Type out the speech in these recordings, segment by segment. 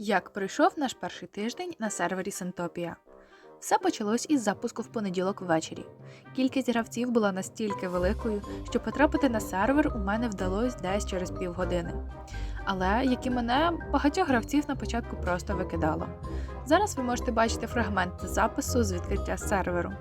Як пройшов наш перший тиждень на сервері Сентопія? Все почалось із запуску в понеділок ввечері. Кількість гравців була настільки великою, що потрапити на сервер у мене вдалося десь через півгодини. Але, як і мене, багатьох гравців на початку просто викидало. Зараз ви можете бачити фрагменти запису з відкриття серверу.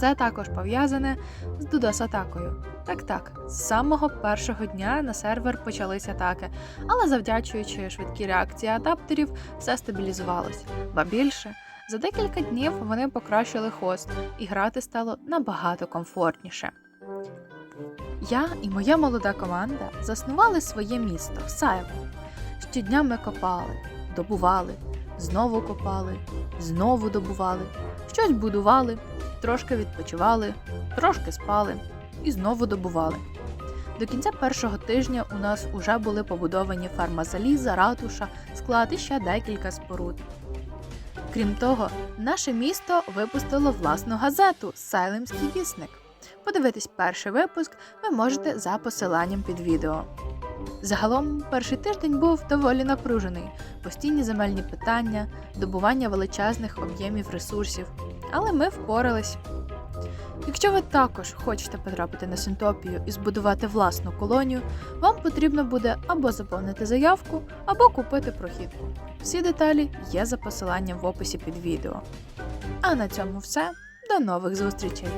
Це також пов'язане з DDoS-атакою. Так так, з самого першого дня на сервер почались атаки, але завдячуючи швидкій реакції адаптерів, все стабілізувалось. Ба більше, за декілька днів вони покращили хост, і грати стало набагато комфортніше. Я і моя молода команда заснували своє місто Сайво. Щодня ми копали, добували, знову копали, знову добували, щось будували, трошки відпочивали, трошки спали і знову добували. До кінця першого тижня у нас уже були побудовані ферма заліза, ратуша, склад і ще декілька споруд. Крім того, наше місто випустило власну газету Сайлемський вісник. Подивитись перший випуск ви можете за посиланням під відео. Загалом, перший тиждень був доволі напружений, постійні земельні питання, добування величезних об'ємів ресурсів, але ми впорались. Якщо ви також хочете потрапити на Синтопію і збудувати власну колонію, вам потрібно буде або заповнити заявку, або купити прохід. Всі деталі є за посиланням в описі під відео. А на цьому все. До нових зустрічей!